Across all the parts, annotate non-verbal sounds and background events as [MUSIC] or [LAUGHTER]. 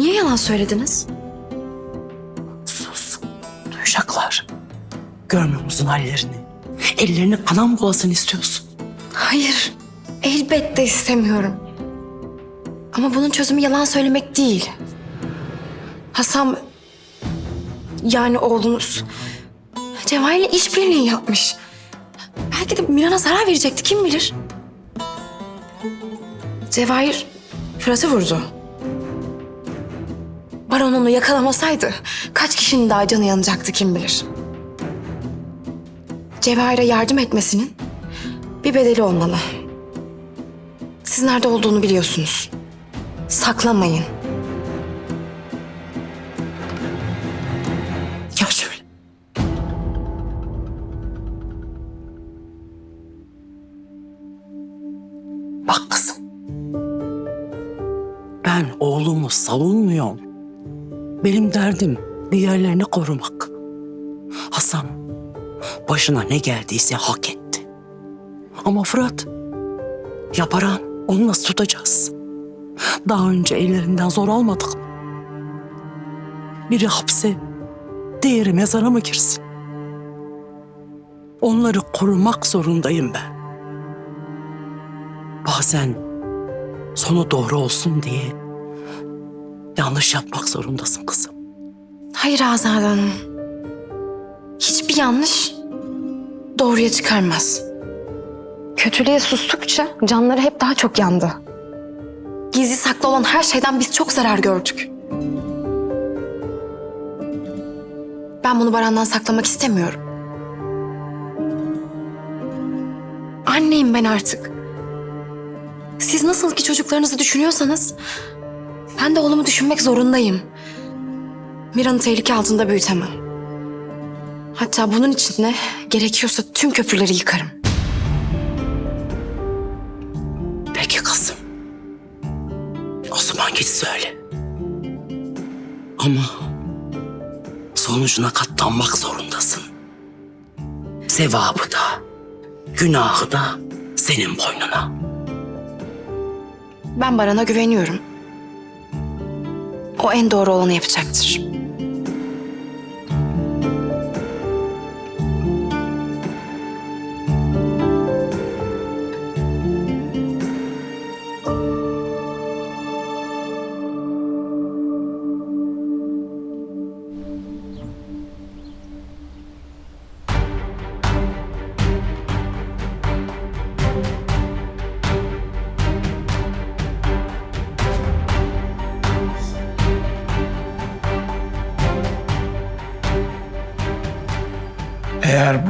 Niye yalan söylediniz? Sus. Duyacaklar. Görmüyor musun hallerini? Ellerini kanam bulasın istiyorsun. Hayır. Elbette istemiyorum. Ama bunun çözümü yalan söylemek değil. Hasan yani oğlunuz Cevahir'le işbirliği yapmış. Belki de Miran'a zarar verecekti kim bilir. Cevahir Fırat'ı vurdu. Baron onu yakalamasaydı kaç kişinin daha canı yanacaktı kim bilir. Cevahir'e yardım etmesinin bir bedeli olmalı. Siz nerede olduğunu biliyorsunuz. Saklamayın. Şöyle. Bak kızım. Ben oğlumu savunmuyorum. Benim derdim diğerlerini korumak. Hasan başına ne geldiyse hak etti. Ama Fırat yaparan onu nasıl tutacağız? Daha önce ellerinden zor almadık mı? Biri hapse, diğeri mezara mı girsin? Onları korumak zorundayım ben. Bazen sonu doğru olsun diye yanlış yapmak zorundasın kızım. Hayır Azade Hanım. Hiçbir yanlış doğruya çıkarmaz. Kötülüğe sustukça canları hep daha çok yandı. Gizli saklı olan her şeyden biz çok zarar gördük. Ben bunu Baran'dan saklamak istemiyorum. Anneyim ben artık. Siz nasıl ki çocuklarınızı düşünüyorsanız ben de oğlumu düşünmek zorundayım. Miran'ı tehlike altında büyütemem. Hatta bunun için de gerekiyorsa tüm köprüleri yıkarım. Peki kızım. O zaman git söyle. Ama sonucuna katlanmak zorundasın. Sevabı da, günahı da senin boynuna. Ben Baran'a güveniyorum. O en doğru olanı yapacaktır.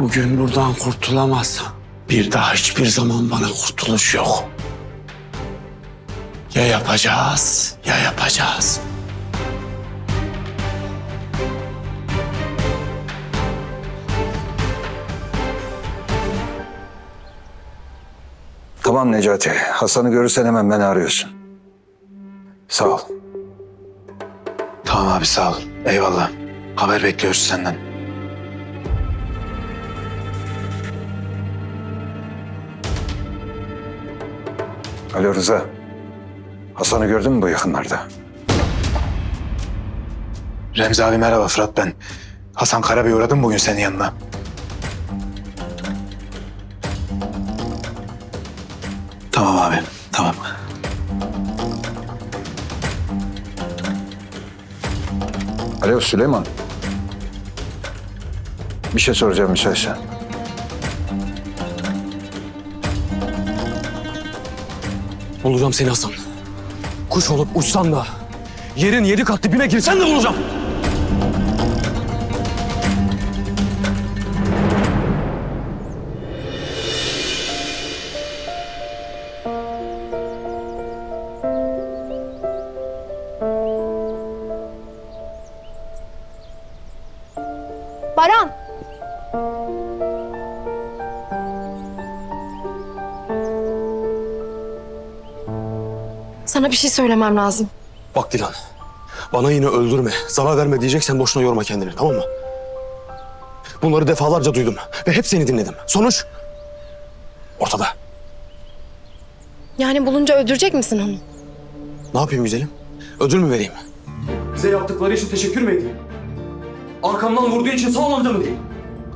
Bugün buradan kurtulamazsam bir daha hiçbir zaman bana kurtuluş yok. Ya yapacağız ya yapacağız. Tamam Necati. Hasan'ı görürsen hemen beni arıyorsun. Sağ ol. Tamam abi sağ ol. Eyvallah. Haber bekliyoruz senden. Alo Rıza. Hasan'ı gördün mü bu yakınlarda? Remzi abi merhaba Fırat ben. Hasan Karabey uğradım bugün senin yanına. Tamam abi tamam. Alo Süleyman. Bir şey soracağım müsaitsen. Bulacağım seni Hasan. Kuş olup uçsan da yerin yedi kat dibine girsen de bulacağım. Sana bir şey söylemem lazım. Bak Dilan. Bana yine öldürme, zarar verme diyeceksen boşuna yorma kendini tamam mı? Bunları defalarca duydum ve hep seni dinledim. Sonuç ortada. Yani bulunca öldürecek misin onu? Ne yapayım güzelim? Ödül mü vereyim? Bize yaptıkları için teşekkür mü edeyim? Arkamdan vurduğu için sağ ol amca mı diyeyim?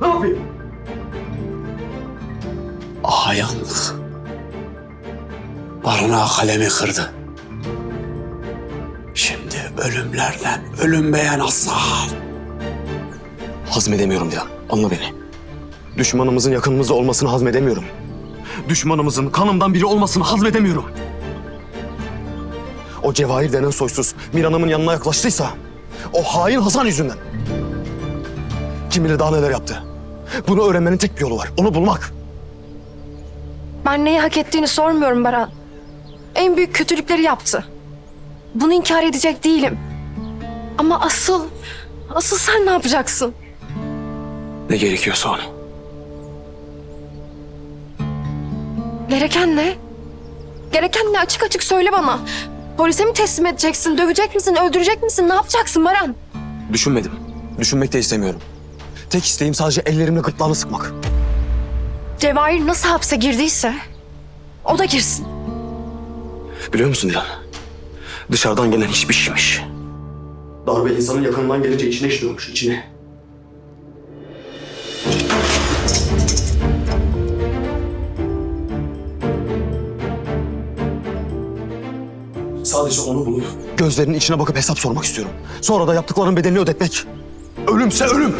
Ne yapayım? Aha yandık. Barınağı kalemi kırdı. Ölümlerden ölüm beğen Hasan. Hazmedemiyorum ya. Anla beni. Düşmanımızın yakınımızda olmasını hazmedemiyorum. Düşmanımızın kanımdan biri olmasını hazmedemiyorum. O Cevahir denen soysuz Miran'ımın yanına yaklaştıysa o hain Hasan yüzünden. Kim bilir daha neler yaptı. Bunu öğrenmenin tek bir yolu var. Onu bulmak. Ben neyi hak ettiğini sormuyorum Baran. En büyük kötülükleri yaptı. Bunu inkar edecek değilim. Ama asıl, asıl sen ne yapacaksın? Ne gerekiyorsa onu. Gereken ne? Gereken ne? Açık açık söyle bana. Polise mi teslim edeceksin? Dövecek misin? Öldürecek misin? Ne yapacaksın Baran? Düşünmedim. Düşünmek de istemiyorum. Tek isteğim sadece ellerimle gırtlağını sıkmak. Cevahir nasıl hapse girdiyse o da girsin. Biliyor musun Dilan? Dışarıdan gelen hiçbir şeymiş. Darbe insanın yakınından gelince içine işliyormuş, içine. Sadece onu bulup gözlerinin içine bakıp hesap sormak istiyorum. Sonra da yaptıklarının bedelini ödetmek. Ölümse ölüm.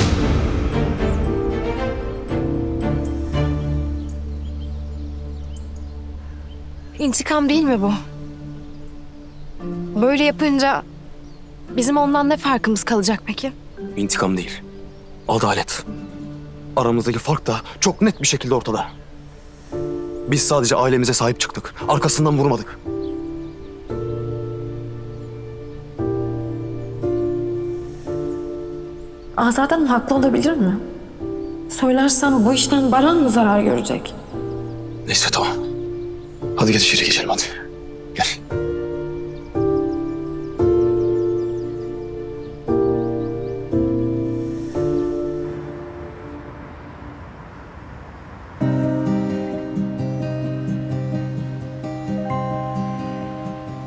İntikam değil mi bu? Böyle yapınca bizim ondan ne farkımız kalacak peki? İntikam değil. Adalet. Aramızdaki fark da çok net bir şekilde ortada. Biz sadece ailemize sahip çıktık. Arkasından vurmadık. Azaden haklı olabilir mi? Söylersem bu işten Baran mı zarar görecek? Neyse tamam. Hadi gel içeri geçelim hadi.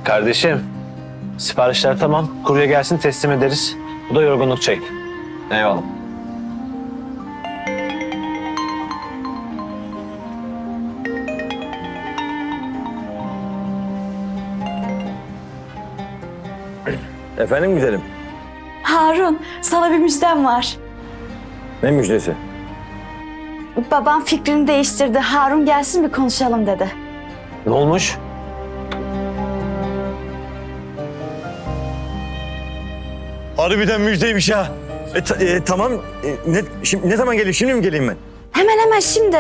Kardeşim, siparişler tamam. Kurye gelsin teslim ederiz. Bu da yorgunluk çek. Eyvallah. Efendim güzelim. Harun, sana bir müjdem var. Ne müjdesi? Babam fikrini değiştirdi. Harun gelsin bir konuşalım dedi. Ne olmuş? Harbiden müjdeymiş ha. E, ta- e, tamam. E, ne, şimdi, ne zaman geleyim? Şimdi mi geleyim ben? Hemen hemen şimdi.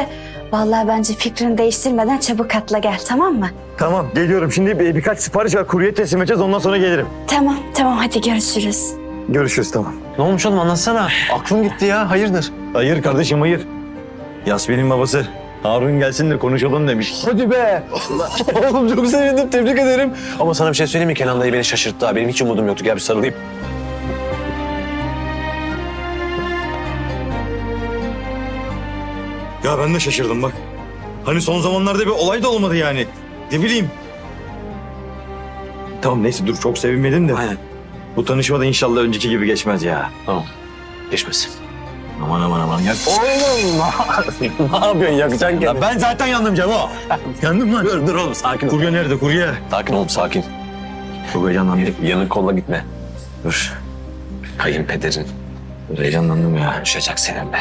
Vallahi bence fikrini değiştirmeden çabuk atla gel tamam mı? Tamam geliyorum. Şimdi bir, birkaç sipariş var. Kurye teslim edeceğiz. Ondan sonra gelirim. Tamam tamam hadi görüşürüz. Görüşürüz tamam. Ne olmuş oğlum anlatsana. Aklım gitti ya. Hayırdır? Hayır kardeşim hayır. Yasmin'in babası. Harun gelsin de konuşalım demiş. Hadi be. [LAUGHS] oğlum çok sevindim. Tebrik ederim. Ama sana bir şey söyleyeyim mi? Kenan dayı beni şaşırttı ha. Benim hiç umudum yoktu. Gel bir sarılayım. Ya ben de şaşırdım bak. Hani son zamanlarda bir olay da olmadı yani. Ne bileyim. Tamam neyse dur çok sevinmedim de. Aynen. Bu tanışma da inşallah önceki gibi geçmez ya. Tamam. Geçmesin. Aman aman aman. Ya, Oğlum [LAUGHS] ne yapıyorsun? Yakacaksın Ya ben zaten yandım Cemo. [LAUGHS] Yandım lan. Dur dur oğlum sakin ol. Kurye nerede kurye? Sakin oğlum sakin. Çok heyecanlandım. Yanık kolla gitme. Dur. Kayınpederin Heyecanlandım ya. konuşacak seninle.